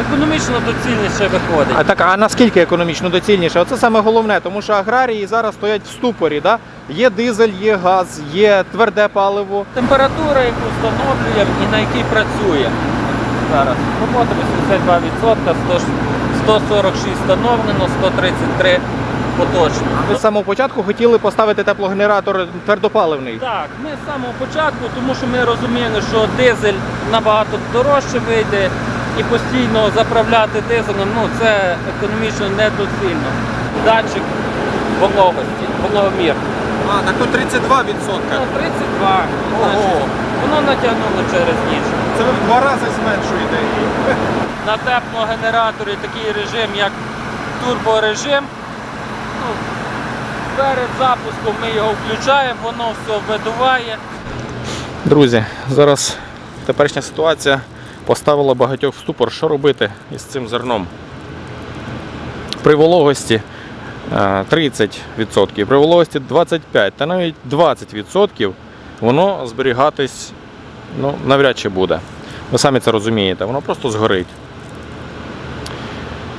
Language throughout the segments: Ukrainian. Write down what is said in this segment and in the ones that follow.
Економічно доцільніше виходить. А так, а наскільки економічно доцільніше? Оце саме головне, тому що аграрії зараз стоять в ступорі. Да? Є дизель, є газ, є тверде паливо. Температура, яку встановлюємо і на якій працює. Зараз робота 82%, 100 146 встановлено, 133 поточно. Ви з самого початку хотіли поставити теплогенератор твердопаливний. Так, ми з самого початку, тому що ми розуміли, що дизель набагато дорожче вийде і постійно заправляти дизелем, ну це економічно недоцільно. Датчик вологості, вологомір. А, так то 32 Ну, 32, значить, воно натягнуло через ніч. Це ви в два рази зменшуєте її. На теплогенераторі такий режим, як турборежим. Ну, перед запуском ми його включаємо, воно все видуває. Друзі, зараз теперішня ситуація поставила багатьох в ступор, що робити із цим зерном. При вологості е, 30%, при вологості 25% та навіть 20% воно зберігатись ну, навряд чи буде. Ви самі це розумієте, воно просто згорить.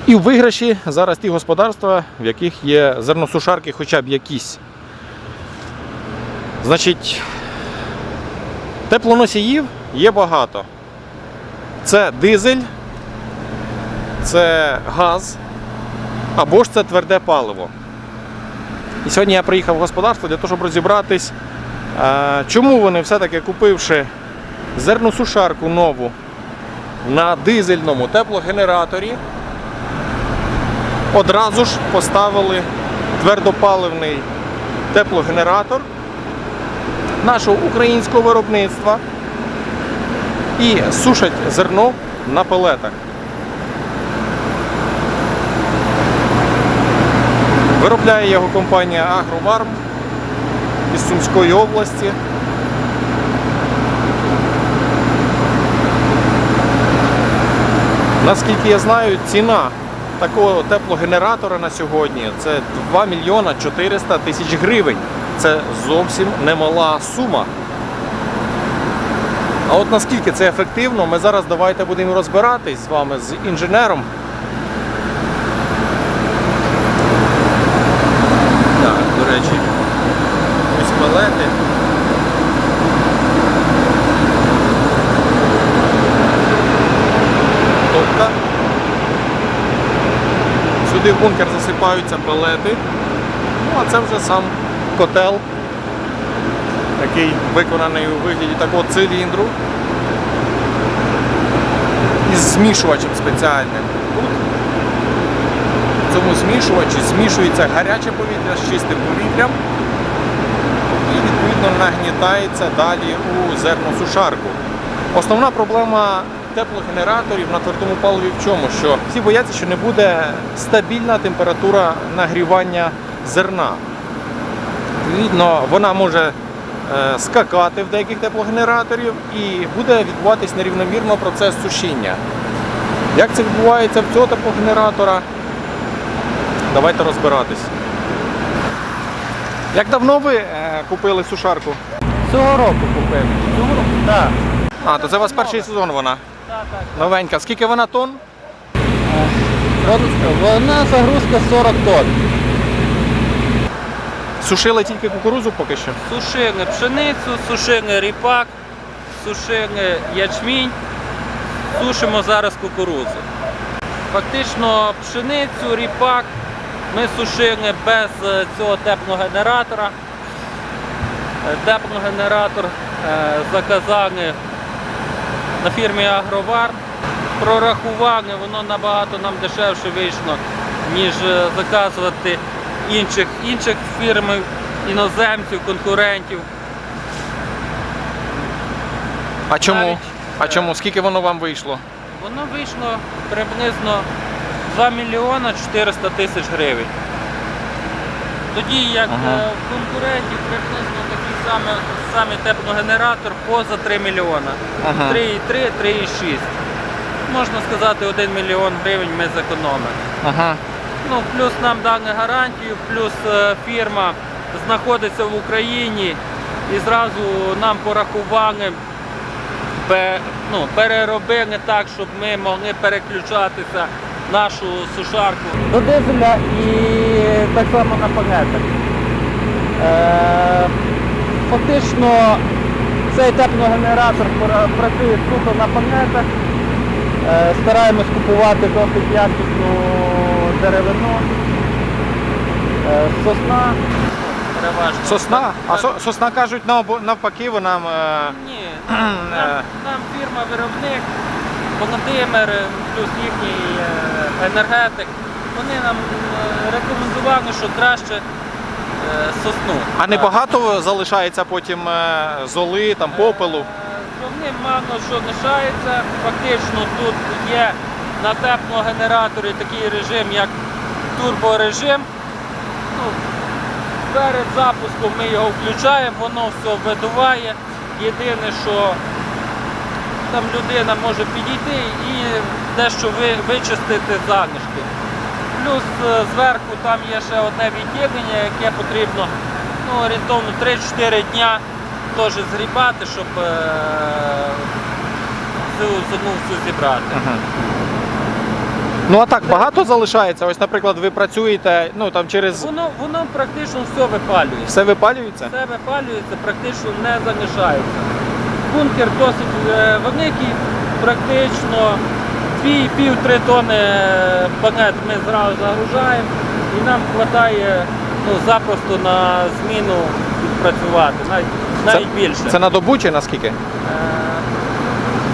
І в виграші зараз ті господарства, в яких є зерносушарки хоча б якісь. Значить, Теплоносіїв є багато. Це дизель, це газ або ж це тверде паливо. І сьогодні я приїхав в господарство для того, щоб розібратись, чому вони все-таки купивши зерносушарку нову на дизельному теплогенераторі, одразу ж поставили твердопаливний теплогенератор нашого українського виробництва і сушать зерно на пелетах. Виробляє його компанія Агроварм із Сумської області. Наскільки я знаю, ціна такого теплогенератора на сьогодні це 2 мільйона 400 тисяч гривень. Це зовсім немала сума. А от наскільки це ефективно, ми зараз давайте будемо розбиратись з вами, з інженером. Так, до речі, ось палети. Топка. Сюди в бункер засипаються палети. Ну, а це вже сам котел, який виконаний у вигляді такого циліндру із змішувачем спеціальним. Тут в цьому змішувачі змішується гаряче повітря з чистим повітрям і відповідно нагнітається далі у зерносушарку. Основна проблема теплогенераторів на твердому паливі в чому? Що всі бояться, що не буде стабільна температура нагрівання зерна. Відповідно, вона може скакати в деяких теплогенераторів і буде відбуватись нерівномірно процес сушіння. Як це відбувається в цього теплогенератора? Давайте розбиратись. Як давно ви е, купили сушарку? Цього року купив. Цього року? Так. А, то це у вас перший сезон вона. Так, так. Новенька. Скільки вона тонн? Вона загрузка 40 тонн. Сушили тільки кукурузу поки що. Сушили пшеницю, сушили ріпак, сушили ячмінь, сушимо зараз кукурудзу. Фактично пшеницю, ріпак ми сушили без е, цього теплогенератора. Е, Теплогенератор е, заказали на фірмі Агровар. Прорахували, воно набагато нам дешевше вийшло, ніж заказувати інших, інших фірм, іноземців, конкурентів. А чому? Навіть, А е, чому? Скільки воно вам вийшло? Воно вийшло приблизно 2 мільйона 400 тисяч гривень. Тоді як Ага. е, конкурентів приблизно такий самий, самий теплогенератор поза 3 мільйона. Ага. 3,3, 3,6. Можна сказати, 1 мільйон гривень ми зекономимо. Ага. Ну, плюс нам дали гарантію, плюс е, фірма знаходиться в Україні і зразу нам порахували ну, переробили так, щоб ми могли переключатися нашу сушарку до дизеля і так само на панетах. Е, фактично цей теплогенератор працює суто на панетах. Е, стараємось купувати досить якісну деревину. Е, сосна. Переважно. Сосна? А со- сосна кажуть навпаки, вона. е, Ні, Е. нам, нам фірма-виробник, Володимир, е, плюс їхній е, енергетик, вони нам е, рекомендували, що краще е, сосну. А Так. небагато залишається потім е, золи, там попелу. Вони мало що лишається. Фактично тут є на теплогенераторі такий режим, як турборежим. Ну, перед запуском ми його включаємо, воно все видуває. Єдине, що там людина може підійти і дещо ви- вичистити залишки. Плюс е, зверху там є ще одне відділення, яке потрібно ну, орієнтовно 3-4 дня теж згрібати, щоб е, цю зону всю зібрати. Мгм. Ну а так багато залишається. Ось, наприклад, ви працюєте, ну там через Воно, воно практично все випалюється. все випалюється. Все випалюється, практично не залишається. Бункер досить е, великий, практично 2,5-3 тонни панет ми зразу загружаємо і нам вистачає ну, запросто на зміну відпрацювати, навіть, навіть більше. Це на добу чи наскільки? Е,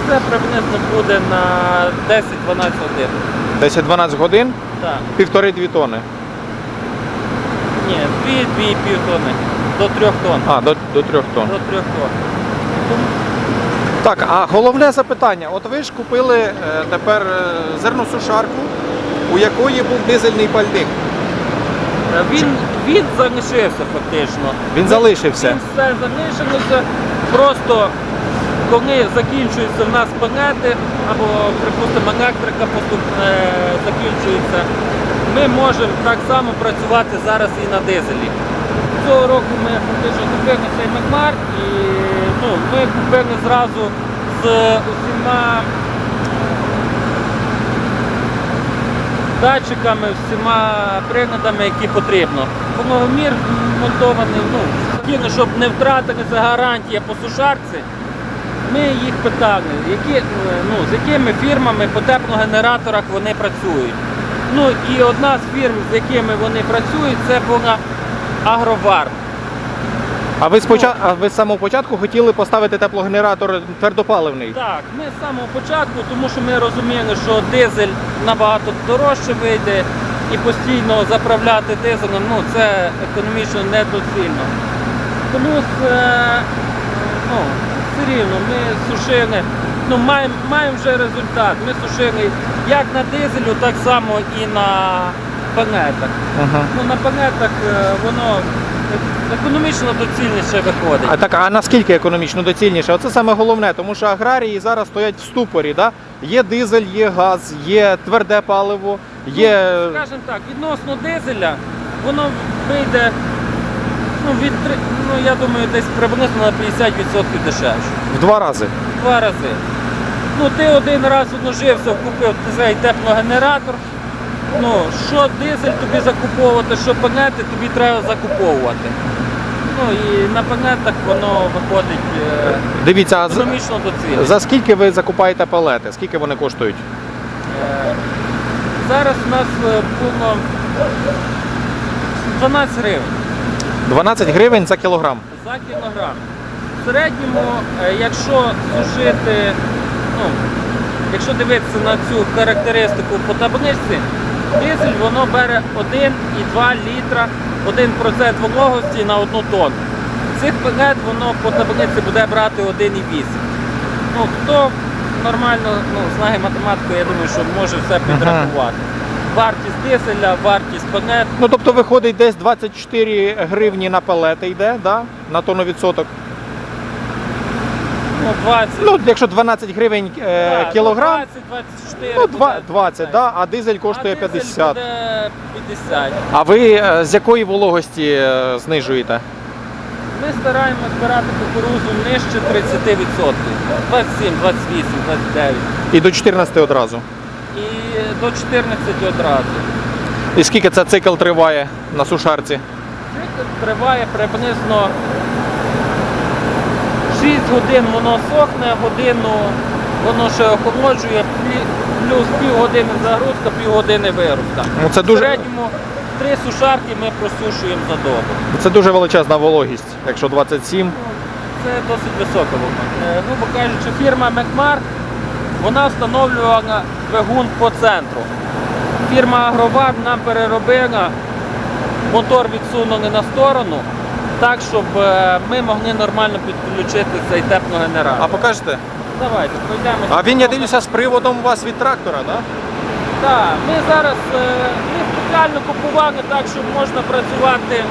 Це приблизно буде на 10-12 годин. 10-12 годин, Так. півтори-дві тони. Ні, 2-2,5 тонни. До 3 тонн. А, до, до трьох тонн. До 3 тонн. Так, а головне запитання: от ви ж купили е, тепер е, зерносушарку, у якої був дизельний пальник. Е, Він, він залишився фактично. Він залишився. Він все залишилося. Просто коли закінчуються в нас панети, або, припустимо, електрика е, закінчується, ми можемо так само працювати зараз і на дизелі. Цього року ми фактично купили цей Макмар і ну, ми купили зразу з усіма датчиками, всіма приладами, які потрібно. Повномір монтований, ну, щоб не втратилася гарантія по сушарці. Ми їх питали, які, е, ну, з якими фірмами по теплогенераторах вони працюють. Ну і одна з фірм, з якими вони працюють, це була Агровар. А ви спочатку, а ви з самого початку хотіли поставити теплогенератор твердопаливний? Так, ми з самого початку, тому що ми розуміли, що дизель набагато дорожче вийде і постійно заправляти дизелем, ну це економічно недоцільно. Плюс, е, ну, все рівно ми сушили, ну маємо маємо вже результат. Ми сушили як на дизелю, так само і на панетах. Ага. Ну на панетах е, воно економічно доцільніше виходить. А так, а наскільки економічно доцільніше? Оце саме головне, тому що аграрії зараз стоять в ступорі. Да? Є дизель, є газ, є тверде паливо, є. Ну, скажімо так, відносно дизеля, воно вийде ну, від, три- ну, я думаю, десь приблизно на 50% дешевше. В два рази. Два рази. Ну, ти один раз одножився, купив цей теплогенератор. Ну, що дизель тобі закуповувати, що панети, тобі треба закуповувати. Ну і на панетах воно виходить е, Дивіться, а з- економічно доцільно. за скільки ви закупаєте палети? Скільки вони коштують? Е, Зараз у нас е, було 12 гривень 12 гривень за кілограм. за кілограм. В середньому, е, якщо сушити, ну, якщо дивитися на цю характеристику по табличці, дизель воно бере 1,2 літра, 1% вологості на одну тонну. Цих пакет воно по таблиці буде брати 1,8. Ну, хто нормально ну, знає математику, я думаю, що може все підрахувати. Вартість дизеля, вартість панет. Ну тобто виходить десь 24 гривні на палети йде, да? на тонну відсоток. Ну, 20. Ну, якщо 12 гривень е, Так, кілограм, 20, 24. ну два- буде, 20, да? а дизель коштує А дизель 50. буде 50. А ви е, з якої вологості е, знижуєте? Ми стараємося збирати кукурузу нижче 30%. 27, 28, 29. І до 14 одразу. І до 14 одразу. І скільки це цикл триває на сушарці? Цикл триває приблизно 6 годин воно сохне, годину воно ще охолоджує, плюс півгодини загрузка, півгодини вирубка. Ну, це В середньому три сушарки ми просушуємо за добу. це дуже величезна вологість, якщо 27. Ну, Це досить висока вона. Е, Грубо кажучи, фірма Мекмар вона встановлювала двигун по центру. Фірма Агровар нам переробила, мотор відсунули на сторону, так, щоб е, ми могли нормально підключити цей теплогенератор. А покажете? Давайте, пройдемо. А він, я дивлюся, з приводом у вас від трактора, так? Да? Так, ми зараз е, ми спеціально купували так, щоб можна працювати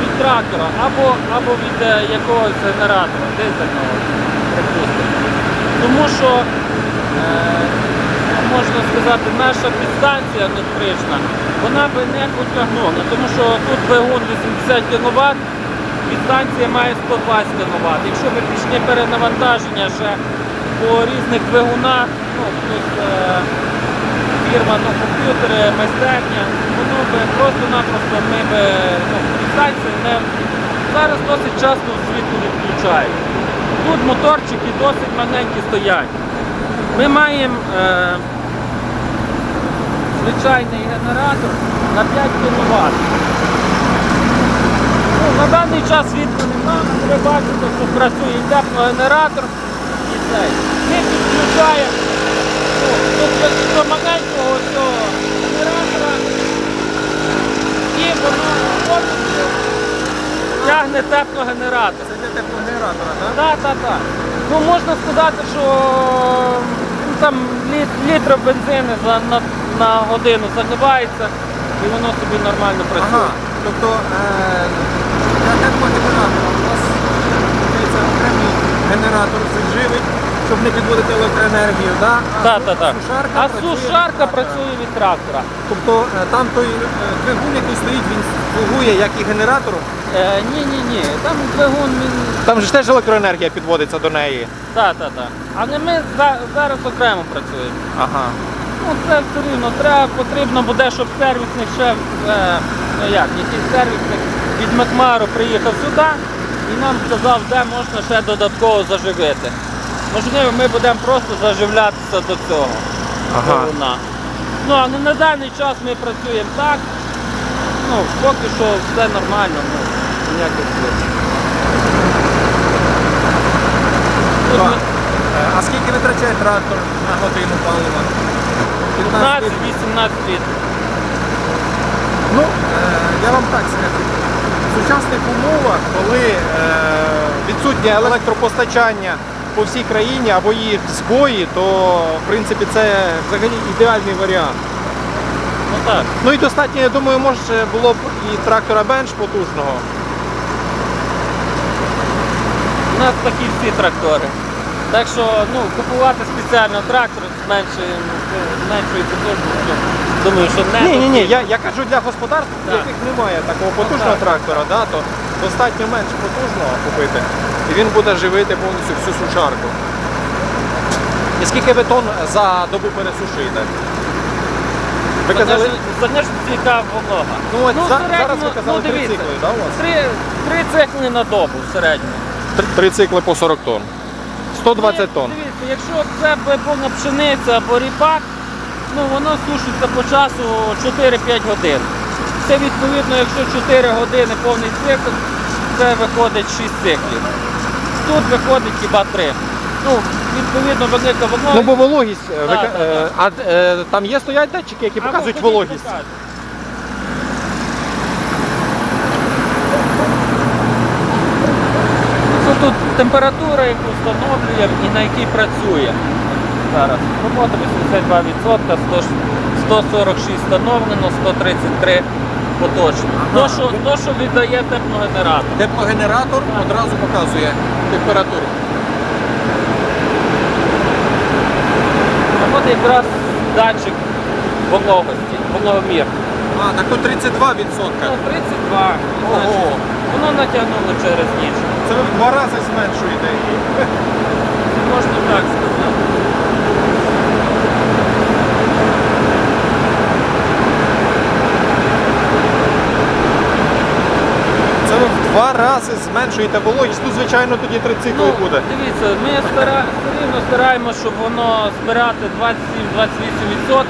від трактора або, або від е, якогось генератора, дизельного, припустимо. Тому що, можна сказати, наша підстанція електрична, вона би не потягнула, тому що тут двигун 80 кВт, підстанція має 120 кВт. Якщо ми пішли перенавантаження ще по різних двигунах, ну, плюс е, фірма, ну, комп'ютери, майстерня, воно би просто-напросто ми би ну, підстанції не зараз досить часто світло відключають. Тут моторчики досить маленькі стоять. Ми маємо е, звичайний генератор на 5 кВт. Ну, на даний час світла немає, ви бачите, що працює теплогенератор і цей. Ми підключаємо ну, до, маленького цього генератора і повністю тягне теплогенератор. Це для теплогенератора, так? Так, так, так. Ну можна сказати, що там літ- літр бензину за, на, на годину заливається і воно собі нормально працює. Ага, тобто е, для теплогенератора у нас виходить, генератор живить, щоб не підводити електроенергію, да? а Так, так, так. сушарка А працює від сушарка трактора. працює від трактора. Тобто е, там той е, двигун, який стоїть, він слугує як і генератор. Е, ні, ні, ні. Там двигун він. Там же ж теж електроенергія підводиться до неї. Так, так, так. Але ми зараз окремо працюємо. Ага. Ну це все рівно. Треба, потрібно буде, щоб сервісник ще, е, ну як, якийсь сервісник від Макмару приїхав сюди і нам сказав, де можна ще додатково заживити. Можливо, ми будемо просто заживлятися до цього. Ага. двигуна. Ну, але на даний час ми працюємо так. Ну, поки що все нормально, ну, ніяких Е, А скільки витрачає трактор на годину палива? 15-18 літрів. Ну, е, я вам так скажу. В сучасних умовах, коли е, відсутнє електропостачання по всій країні або їх збої, то в принципі це взагалі ідеальний варіант. Ну так. Ну і достатньо, я думаю, може було б і трактора бенч потужного. У нас такі всі трактори. Так що ну, купувати спеціально трактор з меншою, меншою потужністю, думаю, що не Ні, ні, ні, я, я кажу для господарств, в Так. яких немає такого потужного так. трактора, да, то достатньо менше потужного купити. І він буде живити повністю всю сушарку. І скільки ви тонн за добу пересушуєте? Ви казали, Залежить яка волога. ну, от за- в зараз ви казали ну, три дивіться, цикли, да, у вас? Три, три цикли на добу в середньому. Три, три цикли по 40 тонн. 120 тонн. Дивіться, якщо це була пшениця або ріпак, ну воно сушиться по часу 4-5 годин. Це відповідно, якщо 4 години повний цикл, це виходить 6 циклів. Тут виходить хіба 3. Ну, відповідно, велика волога. Ну бо вологість, е, ви Так, ка- так, е, а е, там є стоять датчики, які А, показують вологість. покажу. Це тут температура, яку встановлюємо і на якій працює. Зараз робота 82%, 146 встановлено, 133 поточно. Ага. То, що, то, що віддає теплогенератор. Теплогенератор одразу показує температуру. А от якраз датчик вологості, вологомір. А, так то 32 Ну, 32. Ого. Значить, воно натягнуло через ніч. Це ви в два рази зменшуєте її. можна так сказати. Це ви в два рази зменшуєте вологість. Ну, звичайно, тоді трицикл буде. Дивіться, ми стара... все рівно стараємося, щоб воно збирати 27-28%.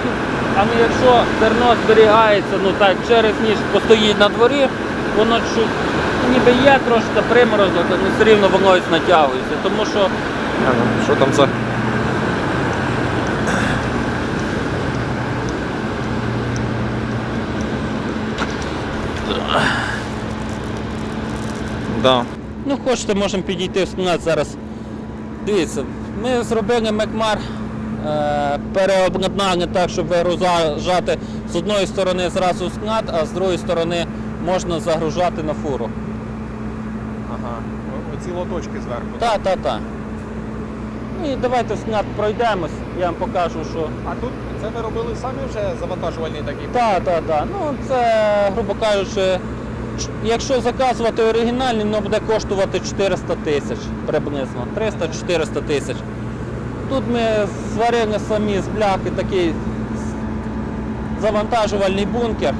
А ну якщо зерно зберігається, ну так, через ніж постоїть на дворі, воно чу- ніби є трошки приморозок, але все рівно вологість натягується. Тому що ну, Що там. Да. Ну, хочете, можемо підійти в зараз. Дивіться, ми зробили Мекмар е, переобладнання так, щоб вигружати з одної сторони зразу склад, а з другої сторони можна загружати на фуру. Ага. Оці лоточки зверху. Так, так, так. Ну і давайте склад пройдемось, я вам покажу, що. А тут це ви робили самі вже завантажувальні такі? Так, так, так. Ну це, грубо кажучи, якщо заказувати оригінальний, воно буде коштувати 400 тисяч приблизно. 300-400 тисяч. Тут ми зварили самі з бляхи такий завантажувальний бункер.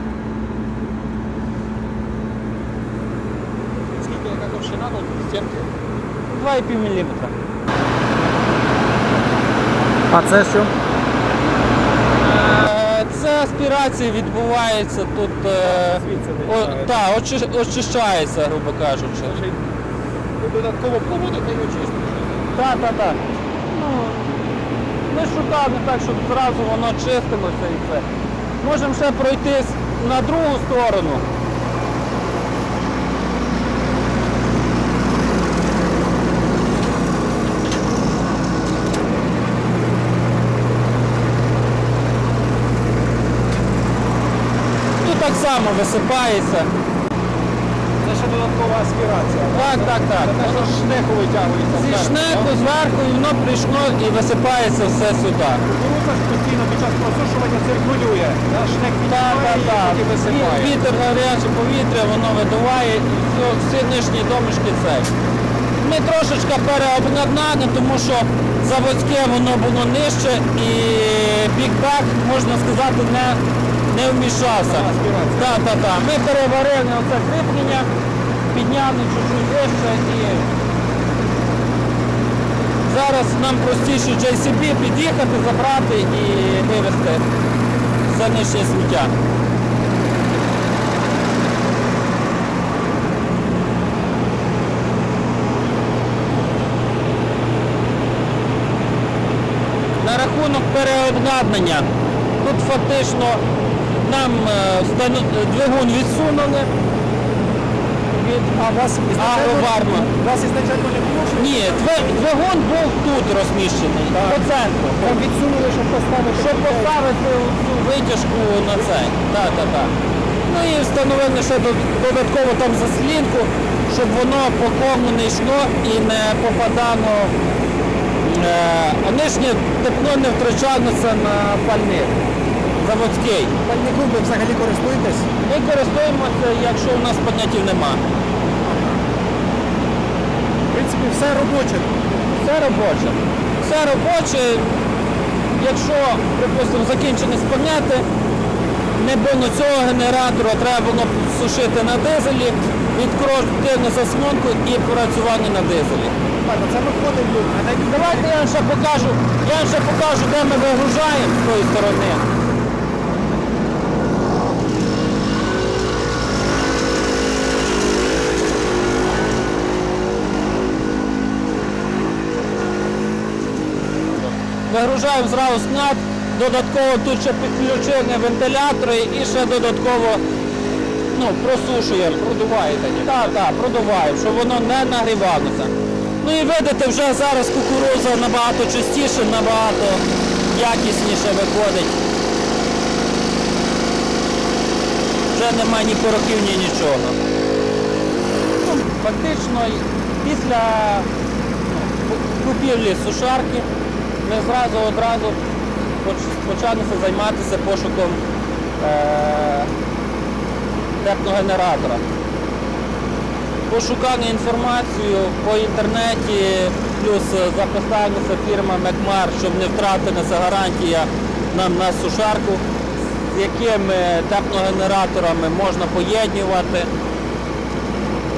Тут стінки? 2,5 мм. А це що? Е, Це аспірація відбувається тут. е, о, та, очи- очищається, грубо кажучи. Ви додатково проводите і очистите. Так, так, так. Ну, ми шукали так, щоб зразу воно чистилося і все. Можемо ще пройтись на другу сторону. Так само висипається. Це ще додаткова аспірація. Так, так, так. Це ж шнеху витягується. Зі шнеку зверху і воно прийшло і висипається все сюди. Кукурудза ж постійно під час просушування циркулює. Шнек Так, так, так. і висипає. Вітер гаряче повітря, воно видуває і все, всі нижні домішки це. Ми трошечки переобладнали, тому що заводське воно було нижче і бікбек, можна сказати, не, не вмішався. Так, так, так. Ми переварили оце кріплення, підняли чуть-чуть вище і зараз нам простіше JCB під'їхати, забрати і вивезти все нижче сміття. На рахунок переобладнання. Тут фактично нам е, двигун відсунули від А у вас агроварма. Вас ізначально не було? що Ні, двигун був тут розміщений, по центру. Вам відсунули, щоб поставити. Щоб поставити цю витяжку на цей. Так, так, так. Ну і встановили ще дод- додатково там заслінку, щоб воно по кому не йшло і не попадало, е, а нижнє тепло не втрачалося на пальник заводський. Пальником ви взагалі користуєтесь? Ми користуємося, якщо у нас понятів нема. В принципі, все робоче. Все робоче. Все робоче. Якщо, припустимо, закінчені спагнети, не було цього генератора, треба було сушити на дизелі, відкрути на засмонку і працювати на дизелі. Так, це виходить. А Давайте я вам ще покажу, я вам ще покажу, де ми вигружаємо з тої сторони. Вигружаємо зразу склад, додатково тут ще підключені вентилятори і ще додатково ну, просушуємо. продуваєте. Так, так, продуваємо, щоб воно не нагрівалося. Ну і видите, вже зараз кукуруза набагато чистіше, набагато якісніше виходить. Вже немає ні порохів, ні нічого. Ну, фактично, після ну, купівлі сушарки ми зразу одразу поч- почалися займатися пошуком е- теплогенератора. пошукали інформацію по інтернеті, плюс записалися фірма Мекмар, щоб не втратилася гарантія нам на сушарку, з якими теплогенераторами можна поєднувати.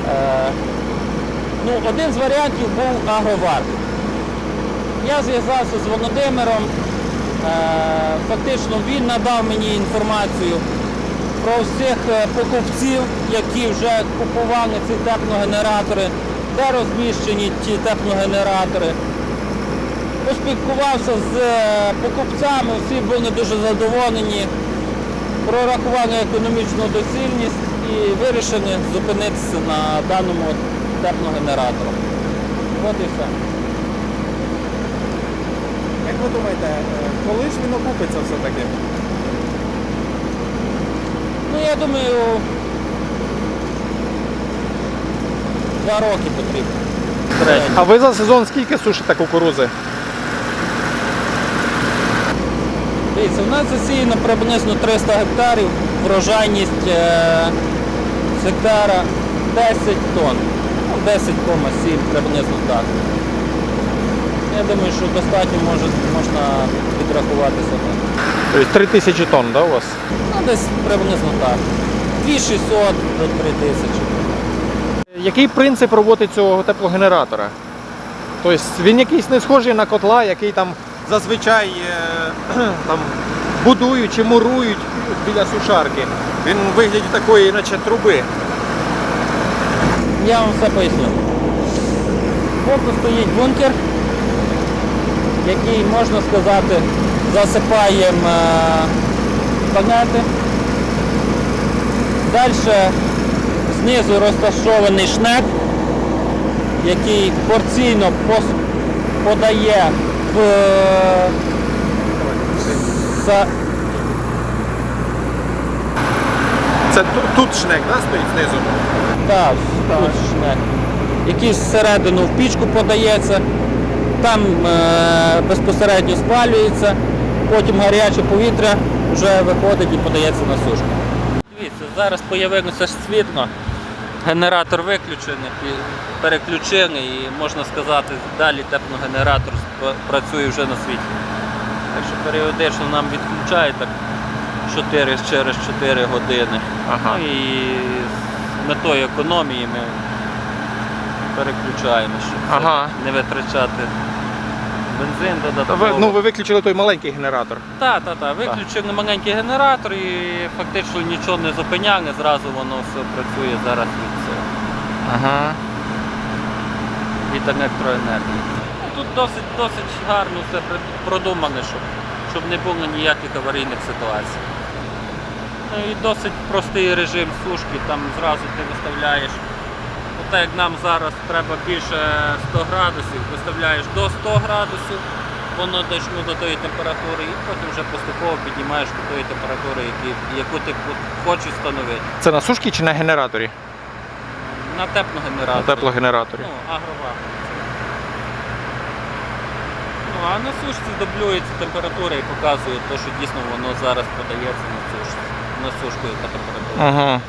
Е, ну, один з варіантів був агроварк. Я зв'язався з Володимиром. Е, Фактично він надав мені інформацію про всіх е, покупців, які вже купували ці теплогенератори, де розміщені ті теплогенератори. Поспілкувався з е, покупцями, всі були дуже задоволені, прорахували економічну доцільність і вирішили зупинитися на даному теплогенератору. От і все. Як ви думаєте, е, коли ж він окупиться все-таки? Ну, я думаю, два роки потрібно. А ви за сезон скільки сушите кукурузи? Дивіться, у нас засіяно приблизно 300 гектарів, врожайність е, з гектара 10 тонн. Ну, 10,7 приблизно так. Я думаю, що достатньо може, можна відрахувати себе. Тобто 3 тисячі тонн, да, у вас? Ну, десь приблизно так. 2600 до 3000. Який принцип роботи цього теплогенератора? Тобто він якийсь не схожий на котла, який там зазвичай е, там, будують чи мурують біля сушарки. Він у вигляді такої, наче труби. Я вам все поясню. Боку стоїть бункер, який, можна сказати, засипаємо е, панети. Далі знизу розташований шнек, який порційно подає в е, Це тут, тут шнек, да, стоїть знизу? Так, тут шнек. Який всередину в пічку подається, там е, безпосередньо спалюється, потім гаряче повітря вже виходить і подається на сушку. Дивіться, зараз з'явилося світло, генератор виключений, переключений і можна сказати, далі теплогенератор працює вже на світлі. Так що періодично нам відключають так 4 через 4 години. Ага. Ну, і з метою економії ми переключаємо, щоб Ага. не витрачати бензин Ви, ну, ви виключили той маленький генератор. Так, так, так. Виключили маленький генератор і фактично нічого не зупиняли, зразу воно все працює зараз від, цього, Ага. від електроенергії. Ну, Тут досить, досить гарно все продумано, щоб, щоб не було ніяких аварійних ситуацій. Ну і досить простий режим сушки, там зразу ти виставляєш. Так як нам зараз треба більше 100 градусів, виставляєш до 100 градусів, воно дійшло до тої температури, і потім вже поступово піднімаєш до тої температури, які- яку ти хочеш встановити. Це на сушці чи на генераторі? На теплогенератор. На теплогенераторі. Ну, агрова. Ну, а на сушці дублюється температура і показує те, що дійсно воно зараз подається на сушку, на сушку, яка температура. Ага.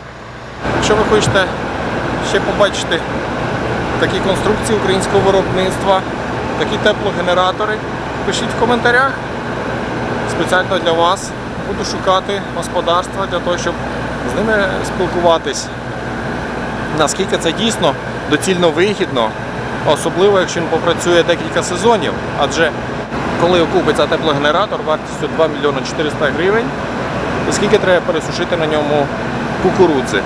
Якщо ви хочете ще побачити такі конструкції українського виробництва, такі теплогенератори, пишіть в коментарях. Спеціально для вас буду шукати господарства для того, щоб з ними спілкуватись. Наскільки це дійсно доцільно вигідно, особливо якщо він попрацює декілька сезонів. Адже коли окупиться теплогенератор вартістю 2 мільйони 400 гривень, то скільки треба пересушити на ньому кукурудзи.